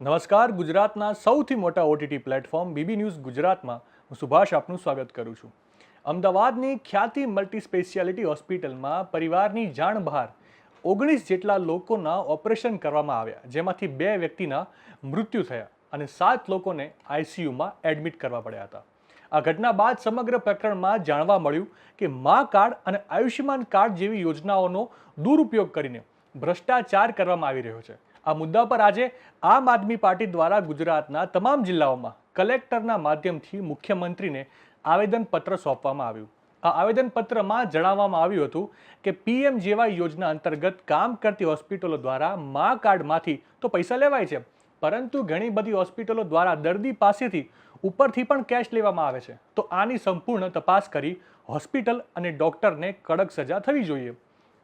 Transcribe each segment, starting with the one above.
નમસ્કાર ગુજરાતના સૌથી મોટા ઓટીટી પ્લેટફોર્મ બીબી ન્યૂઝ ગુજરાતમાં હું સુભાષ આપનું સ્વાગત કરું છું. અમદાવાદની ખ્યાતિ મલ્ટી સ્પેશિયાલિટી હોસ્પિટલમાં પરિવારની જાણ બહાર ઓગણીસ જેટલા લોકોના ઓપરેશન કરવામાં આવ્યા, જેમાંથી બે વ્યક્તિના મૃત્યુ થયા અને સાત લોકોને આઈસીયુમાં એડમિટ કરવા પડ્યા હતા. આ ઘટના બાદ સમગ્ર પ્રકરણમાં જાણવા મળ્યું કે મા કાર્ડ અને આયુષ્યમાન કાર્ડ જેવી યોજનાઓનો દુરુપયોગ કરીને ભ્રષ્ટાચાર કરવામાં આવી રહ્યો છે. આ મુદ્દા પર આજે આમ આદમી પાર્ટી દ્વારા ગુજરાતના તમામ જિલ્લાઓમાં કલેક્ટરના માધ્યમથી મુખ્યમંત્રીને આવેદનપત્ર સોંપવામાં આવ્યું. આ આવેદનપત્રમાં જણાવવામાં આવ્યું હતું કે પીએમ જેવા યોજના અંતર્ગત કામ કરતી હોસ્પિટલો દ્વારા મા કાર્ડમાંથી તો પૈસા લેવાય છે, પરંતુ ઘણી બધી હોસ્પિટલો દ્વારા દર્દી પાસેથી ઉપરથી પણ કેશ લેવામાં આવે છે. તો આની સંપૂર્ણ તપાસ કરી હોસ્પિટલ અને ડોક્ટરને કડક સજા થવી જોઈએ.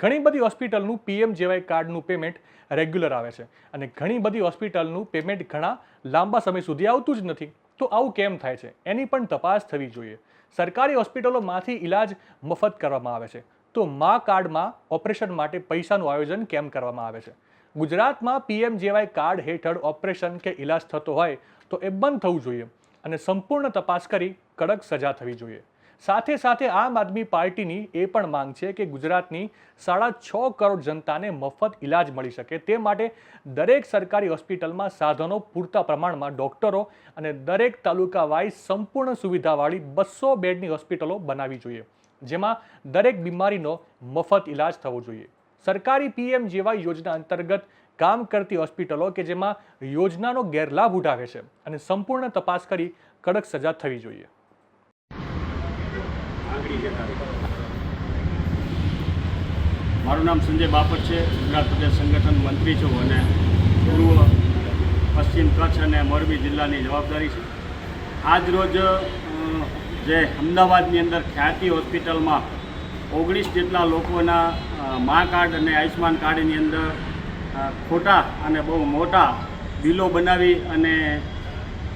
ઘણી બધી હોસ્પિટલનું પીએમ જેવાય કાર્ડનું પેમેન્ટ રેગ્યુલર આવે છે. અને ઘણી બધી હોસ્પિટલનું પેમેન્ટ ઘણા લાંબા સમય સુધી આવતું જ નથી. તો આવું કેમ થાય છે? એની પણ તપાસ થવી જોઈએ. સરકારી હોસ્પિટલોમાંથી ઈલાજ મફત કરવામાં આવે છે. તો મા કાર્ડમાં ઓપરેશન માટે પૈસાનું આયોજન કેમ કરવામાં આવે છે? ગુજરાતમાં પીએમ જેવાય કાર્ડ હેઠળ ઓપરેશન કે ઈલાજ થતો હોય તો એ બંધ થવું જોઈએ. અને સંપૂર્ણ તપાસ કરી કડક સજા થવી જોઈએ. સાથે સાથે આમ આદમી પાર્ટીની એ પણ માંગ છે કે ગુજરાતની સાડા છ કરોડ જનતાને મફત ઇલાજ મળી શકે. તે માટે દરેક સરકારી હોસ્પિટલમાં સાધનો પૂરતા પ્રમાણમાં ડોક્ટરો અને દરેક તાલુકા વાઇઝ સંપૂર્ણ સુવિધાવાળી બસો બેડની હોસ્પિટલો બનાવવી જોઈએ, જેમાં દરેક બીમારીનો મફત ઇલાજ થવો જોઈએ. સરકારી પીએમ જેવા યોજના અંતર્ગત કામ કરતી હોસ્પિટલો કે જેમાં યોજનાનો ગેરલાભ ઉઠાવે છે અને સંપૂર્ણ તપાસ કરી કડક સજા થવી જોઈએ. મારું. નામ સંજય બાપટ છે. ગુજરાત પ્રદેશ સંગઠન મંત્રી છું અને પૂર્વ પશ્ચિમ કચ્છ અને મોરબી જિલ્લાની જવાબદારી છે. આજ રોજ જે અમદાવાદની અંદર ખ્યાતિ હોસ્પિટલમાં ઓગણીસ જેટલા લોકોના મા કાર્ડ અને આયુષ્માન કાર્ડની અંદર ખોટા અને બહુ મોટા બિલો બનાવી અને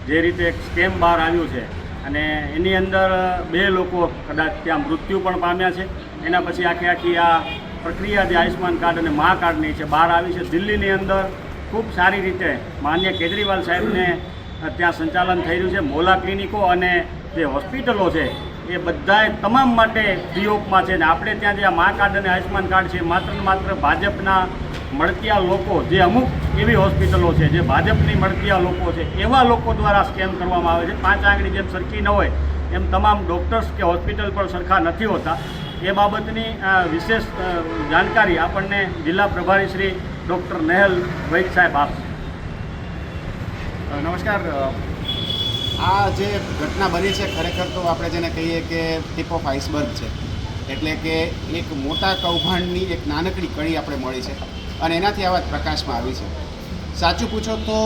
જે રીતે એક સ્કેમ બહાર આવ્યું છે અને એની અંદર બે લોકો કદાચ ત્યાં મૃત્યુ પણ પામ્યા છે. એના પછી આખી આખી આ પ્રક્રિયા જે આયુષ્માન કાર્ડ અને મા કાર્ડની છે, બહાર આવી છે. દિલ્હીની અંદર ખૂબ સારી રીતે માન્ય કેજરીવાલ સાહેબને ત્યાં સંચાલન થઈ રહ્યું છે. મોલા ક્લિનિકો અને જે હોસ્પિટલો છે, એ બધાએ તમામ માટે ફ્રી ઓફમાં છે. ને આપણે ત્યાં જે આ મા કાર્ડ અને આયુષ્માન કાર્ડ છે માત્ર ને માત્ર ભાજપના મળતિયા લોકો જે અમુક એવી હોસ્પિટલો છે, જે ભાજપની મળતિયા લોકો છે, એવા લોકો દ્વારા સ્કેમ કરવામાં આવે છે. પાંચ આંગળી જેમ સરખી ન હોય, એમ તમામ ડૉક્ટર્સ કે હોસ્પિટલ પણ સરખા નથી હોતા. એ બાબતની વિશેષ જાણકારી આપણને જિલ્લા પ્રભારી શ્રી ડૉક્ટર નેહલ વૈદ સાહેબ આપશે. નમસ્કાર. આ જે ઘટના બની છે ખરેખર તો આપણે જેને કહીએ કે ટીપ ઓફ આઇસબર્ગ છે. એટલે કે એક મોટા કૌભાંડની એક નાનકડી કડી આપણે મળી છે. અને એનાથી આ વાત પ્રકાશમાં આવી છે. સાચું પૂછો તો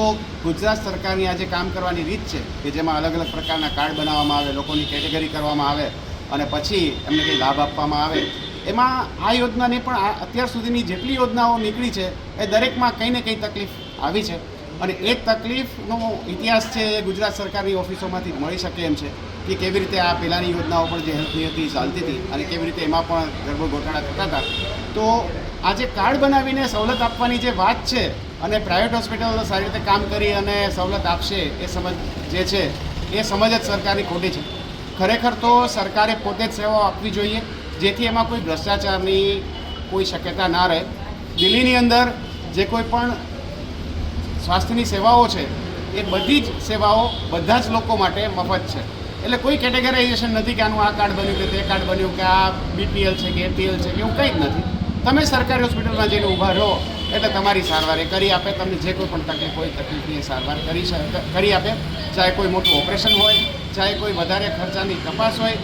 ગુજરાત સરકારની આ જે કામ કરવાની રીત છે, કે જેમાં અલગ અલગ પ્રકારના કાર્ડ બનાવવામાં આવે, લોકોની કેટેગરી કરવામાં આવે, અને પછી એમને કંઈ લાભ આપવામાં આવે, એમાં આ યોજનાને પણ અત્યાર સુધીની જેટલી યોજનાઓ નીકળી છે, એ દરેકમાં કંઈ ને કંઈ તકલીફ આવી છે. અને એ તકલીફનો ઇતિહાસ છે એ ગુજરાત સરકારની ઓફિસોમાંથી મળી શકે એમ છે, કે કેવી રીતે આ પહેલાંની યોજનાઓ પણ જે હેલ્થની હતી, ચાલતી હતી, અને કેવી રીતે એમાં પણ ગરબો ગોટાળા થતા હતા. તો આ જે કાર્ડ બનાવીને સવલત આપવાની જે વાત છે અને પ્રાઇવેટ હોસ્પિટલો સારી રીતે કામ કરી અને સવલત આપશે એ સમજ જે છે, એ સમજ જ સરકારની ખોટી છે. ખરેખર તો સરકારે પોતે જ સેવાઓ આપવી જોઈએ, જેથી એમાં કોઈ ભ્રષ્ટાચારની કોઈ શક્યતા ના રહે. દિલ્હીની અંદર જે કોઈ પણ સ્વાસ્થ્યની સેવાઓ છે, એ બધી જ સેવાઓ બધા જ લોકો માટે મફત છે. એટલે કોઈ કેટેગરાઇઝેશન નથી કે આનું આ કાર્ડ બન્યું કે તે કાર્ડ બન્યું કે આ બીપીએલ છે કે એપીએલ છે કે એવું કંઈ જ નથી. તમે સરકારી હોસ્પિટલમાં જઈને ઊભા રહો, એટલે તમારી સારવાર એ કરી આપે. તમને જે કોઈ પણ તકલીફ હોય, તકલીફની એ સારવાર કરી કરી આપે. ચાહે કોઈ મોટું ઓપરેશન હોય, ચાહે કોઈ વધારે ખર્ચાની તપાસ હોય,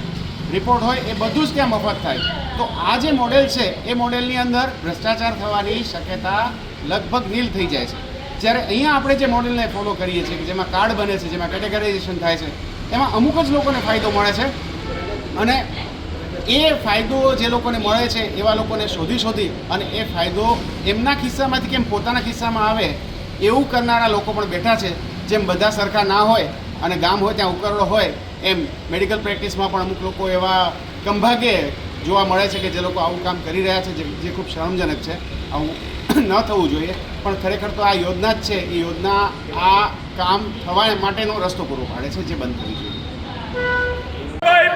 રિપોર્ટ હોય, એ બધું જ ત્યાં મફત થાય. તો આ જે મોડેલ છે, એ મોડેલની અંદર ભ્રષ્ટાચાર થવાની શક્યતા લગભગ નીલ થઈ જાય છે. જ્યારે અહીંયા આપણે જે મોડેલને ફોલો કરીએ છીએ, કે જેમાં કાર્ડ બને છે, જેમાં કેટેગરાઇઝેશન થાય છે, એમાં અમુક જ લોકોને ફાયદો મળે છે. અને એ ફાયદો જે લોકોને મળે છે એવા લોકોને શોધી શોધી અને એ ફાયદો એમના ખિસ્સામાંથી કેમ પોતાના ખિસ્સામાં આવે, એવું કરનારા લોકો પણ બેઠા છે. જેમ બધા સરખા ના હોય અને ગામ હોય ત્યાં ઉકરડો હોય, એમ મેડિકલ પ્રેક્ટિસમાં પણ અમુક લોકો એવા કંભાગે જોવા મળે છે કે જે લોકો આવું કામ કરી રહ્યા છે, જે ખૂબ શરમજનક છે. આવું ન થવું જોઈએ. પણ ખરેખર તો આ યોજના જ છે. એ યોજના આ કામ થવા માટેનો રસ્તો પૂરો પાડે છે જે બંધ થવી જોઈએ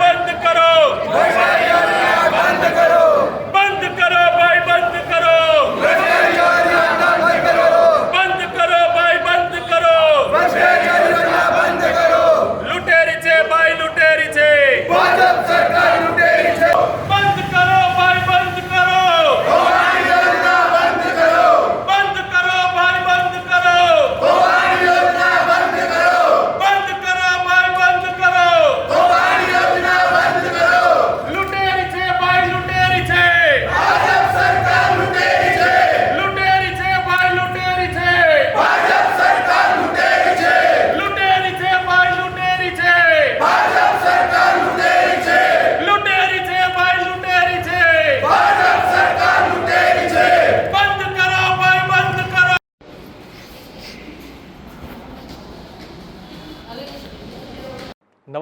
બંધ કરો બંધ કરો ભાઈ બંધ કરો બંધ કરો ભાઈ બંધ કરો લૂંટેરી છે ભાઈ લૂંટેરી છે બંધ કરો ભાઈ બંધ કરો બંધ કરો ભાઈ બંધ કરો બંધ કરો ભાઈ બંધ કરો લૂંટેરી છે ભાઈ લૂંટેરી છે લૂંટેરી છે ભાઈ લૂંટેરી છે લૂંટેરી છે ભાઈ લૂંટેરી છે લૂંટેરી છે ભાઈ લૂંટેરી છે બંધ કરો ભાઈ બંધ કરો નવા